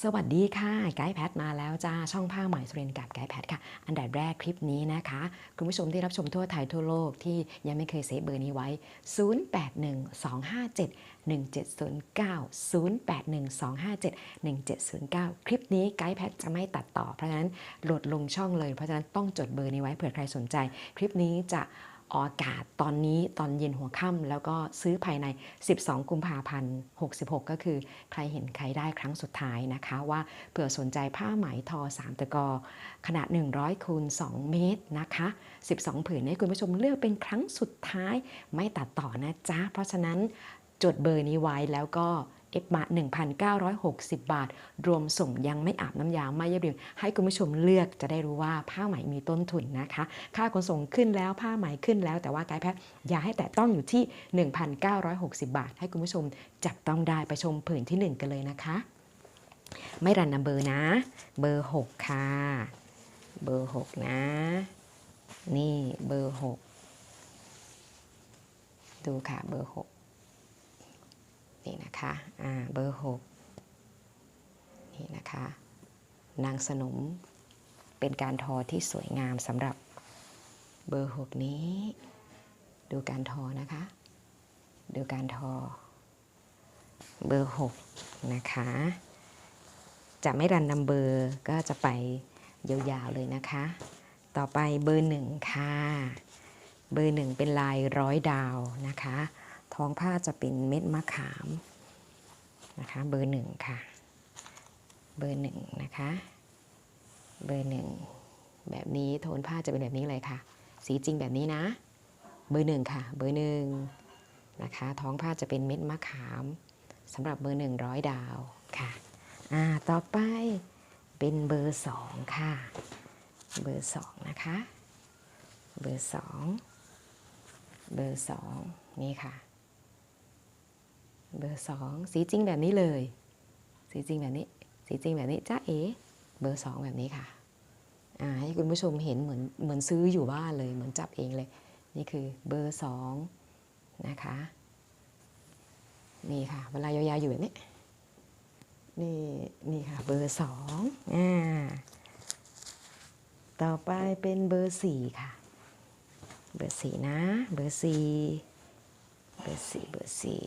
สวัสดีค่ะไกด์แพทมาแล้วจ้าช่องผ้าใหม่สุรินทร์กับไกด์แพทค่ะ อันดับแรกคลิปนี้นะคะ คุณผู้ชมที่รับชมทั่วไทยทั่วโลกที่ยังไม่เคยเซฟเบอร์นี้ไว้0812571709 คลิปนี้ไกด์แพทจะไม่ตัดต่อเพราะฉะนั้นโหลดลงช่องเลยเพราะฉะนั้นต้องจดเบอร์นี้ไว้เผื่อใครสนใจ คลิปนี้จะ ออกอากาศตอนนี้ตอนเย็นหัวค่ำแล้วก็ซื้อภายใน 12 กุมภาพันธ์66 ก็คือใครเห็นใครได้ครั้งสุดท้ายนะคะ ว่าเผื่อสนใจผ้าไหมทอ 3 ตะกอ ขนาด 100คูณ2 เมตรนะคะ 12 ผืนให้คุณผู้ชมเลือกเป็นครั้งสุดท้ายไม่ตัดต่อนะจ๊ะ เพราะฉะนั้นจดเบอร์นี้ไว้แล้วก็ เอฟมา1,960 บาท รวมส่งยังไม่อาบน้ำยาไม่เย็บรียให้คุณผู้ชมเลือกจะได้รู้ว่าผ้าไหมมีต้นทุนนะคะ ค่าขนส่งขึ้นแล้วผ้าไหมขึ้นแล้ว แต่ว่ากด์แพทย์อย่าให้แต่ต้องอยู่ที่ 1,960 บาท ให้คุณผู้ชมจับต้องได้ไปชมผืนที่ 1 กันเลยนะคะ ไม่รันนัมเบอร์นะ เบอร์ 6 ค่ะ เบอร์ 6 นะ นี่เบอร์ 6 ดูค่ะเบอร์ 6 นี่นะคะเบอร์6นี่นะคะ นางสนมเป็นการทอที่สวยงามสำหรับเบอร์6นี้ ดูการทอนะคะ ดูการทอ เบอร์6นะคะ จะไม่รันนัมเบอร์ก็จะไปยาวๆเลยนะคะ ต่อไปเบอร์หนึ่งค่ะ เบอร์หนึ่งเป็นลายร้อยดาวนะคะ ท้องผ้าจะเป็นเม็ดมะขามนะคะ เบอร์หนึ่งค่ะ เบอร์หนึ่งนะคะ เบอร์หนึ่งแบบนี้โทนผ้าจะเป็นแบบนี้เลยค่ะ สีจริงแบบนี้นะ เบอร์หนึ่งค่ะ เบอร์หนึ่งนะคะ ท้องผ้าจะเป็นเม็ดมะขามสำหรับเบอร์หนึ่งร้อยดาวค่ะอ่าต่อไปเป็นเบอร์สองค่ะ เบอร์สองนะคะ เบอร์สองเบอร์สองนี่ค่ะ เบอร์สองสีจริงแบบนี้เลย สีจริงแบบนี้ สีจริงแบบนี้จ้าเอ๋เบอร์สองแบบนี้ค่ะอ่าให้คุณผู้ชมเห็นเหมือนเหมือนซื้ออยู่บ้านเลยเหมือนจับเองเลย นี่คือเบอร์สองนะคะนี่ค่ะ เวลายาวๆอยู่แบบนี้นี่นี่ค่ะเบอร์สองอ่าต่อไปเป็นเบอร์สี่ค่ะ เบอร์สี่นะ เบอร์สี่ เบอร์สี่เบอร์สี่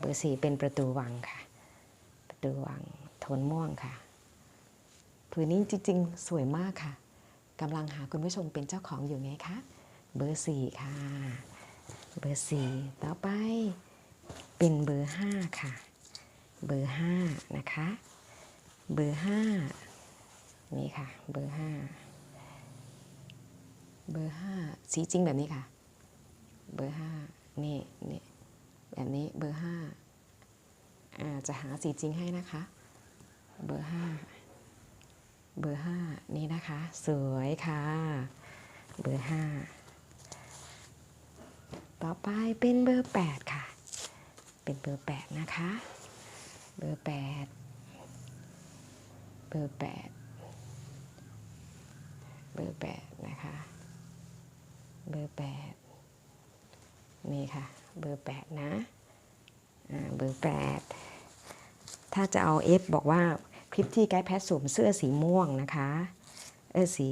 เบอร์สี่เป็นประตูวังค่ะ ประตูวังโทนม่วงค่ะผืนนี้จริงๆ สวยมากค่ะกำลังหาคุณผู้ชมเป็นเจ้าของอยู่ไงคะ เบอร์สี่ค่ะ เบอร์สี่ต่อไปเป็นเบอร์ห้าค่ะ เบอร์ห้านะคะ เบอร์ห้านี่ค่ะ เบอร์ห้าเบอร์ห้าสีจริงแบบนี้ค่ะ เบอร์ห้านี่นี่ แบบนี้เบอร์ห้าอ่าจะหาสีจริงให้นะคะ เบอร์ห้าเบอร์ห้านี่นะคะ สวยค่ะ เบอร์ห้าต่อไปเป็นเบอร์แปดค่ะ เป็นเบอร์แปดนะคะ เบอร์แปดเบอร์แปดเบอร์แปดนะคะ เบอร์แปดนี่ค่ะ เบอร์แปดนะอ่าเบอร์แปดถ้าจะเอา F บอกว่าคลิปที่ไกด์แพทสวมเสื้อสีม่วงนะคะ เออสี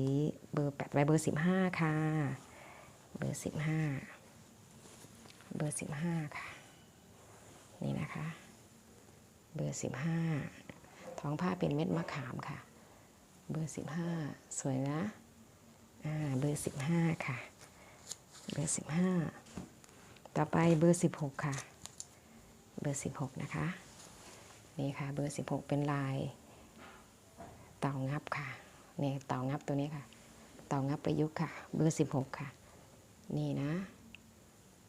เบอร์แปดไว้เบอร์สิบห้าค่ะ เบอร์สิบห้าเบอร์สิบห้าค่ะ นี่นะคะ เบอร์สิบห้าท้องผ้าเป็นเม็ดมะขามค่ะ เบอร์สิบห้าสวยนะ อ่า เบอร์สิบห้าค่ะ เบอร์สิบห้า ต่อไปเบอร์สิบหกค่ะ เบอร์สิบหกนะคะ นี่ค่ะเบอร์สิบหกเป็นลายเต่างับค่ะนี่เต่างับตัวนี้ค่ะ เต่างับประยุกต์ค่ะ เบอร์สิบหกค่ะ นี่นะ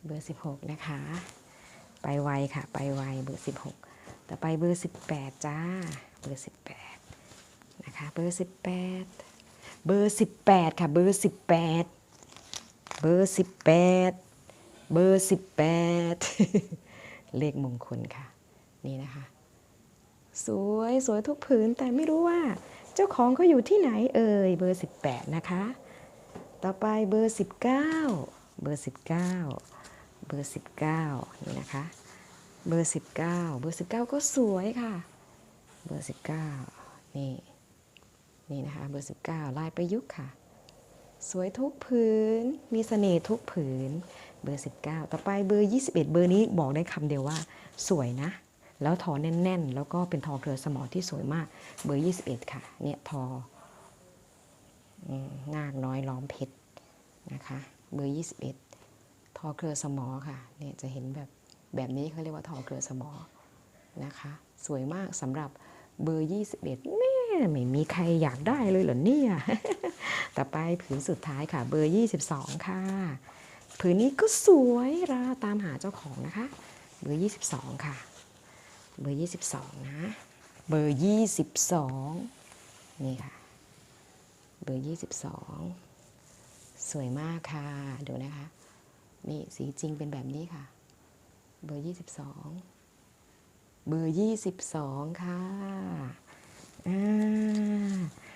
เบอร์สิบหกนะคะ ไปไวค่ะ ไปไวเบอร์สิบหกต่อไปเบอร์สิบแปดจ้า เบอร์สิบแปดนะคะ เบอร์สิบแปดเบอร์สิบแปดค่ะ เบอร์สิบแปดเบอร์สิบแปด เบอร์สิบแปดเลขมงคลค่ะ นี่นะคะ สวยสวยทุกผืนแต่ไม่รู้ว่า เจ้าของเขาอยู่ที่ไหนเอ่ยเบอร์ 18 นะคะ ต่อไปเบอร์ 19 เบอร์ 19 เบอร์ 19 นี่นะคะ เบอร์ 19 เบอร์ 19 ก็สวยค่ะ เบอร์ 19 นี่นี่นะคะเบอร์ 19 ลายประยุกต์ค่ะ สวยทุกผืน มีเสน่ห์ทุกผืน เบอร์ 19 ต่อไปเบอร์ 21 เบอร์นี้บอกได้คำเดียวว่า สวยนะ แล้วทอแน่นๆ แล้วก็เป็นทอเครือสมอที่สวยมาก เบอร์ 21 ค่ะ เนี่ยทองากน้อยล้อมเพชรนะคะ เบอร์ 21 ทอเครือสมอค่ะ เนี่ยจะเห็นแบบแบบนี้เขาเรียกว่าทอเครือสมอนะคะ สวยมากสำหรับเบอร์ 21แม่ ไม่มีใครอยากได้เลยเหรอเนี่ย ต่อไปผืนสุดท้ายค่ะ เบอร์ 22 ค่ะ ผืนนี้ก็สวยราตามหาเจ้าของนะคะ เบอร์ 22 ค่ะ เบอร์ 22 นะ เบอร์ 22 นี่ค่ะ เบอร์ 22 สวยมากค่ะ ดูนะคะ นี่สีจริงเป็นแบบนี้ค่ะ เบอร์ 22 เบอร์ 22 ค่ะ อ่า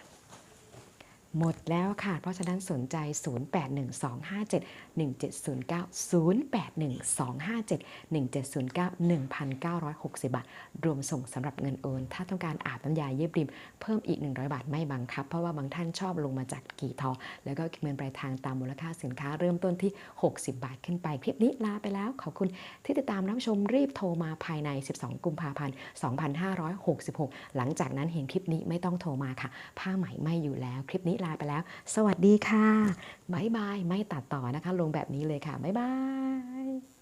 หมดแล้วค่ะ เพราะฉะนั้นสนใจ 0812571709 0812571709 1,960 บาท รวมส่งสำหรับเงินโอน ถ้าต้องการอาบน้ำยาเย็บริม เพิ่มอีก 100 บาทไม่บังคับ เพราะว่าบางท่านชอบลงมาจากกี่ทอ แล้วก็เงินปลายทางตามมูลค่าสินค้าเริ่มต้นที่ 60 บาทขึ้นไป คลิปนี้ลาไปแล้ว ขอบคุณที่ติดตามรับชมรีบโทรมาภายใน 12 กุมภาพันธ์ 2566 หลังจากนั้นเห็นคลิปนี้ไม่ต้องโทรมาค่ะ ผ้าไหมไม่อยู่แล้วคลิปนี้ลาไปแล้ว สวัสดีค่ะ บ๊ายบาย ไม่ตัดต่อนะคะ ลงแบบนี้เลยค่ะ บ๊ายบาย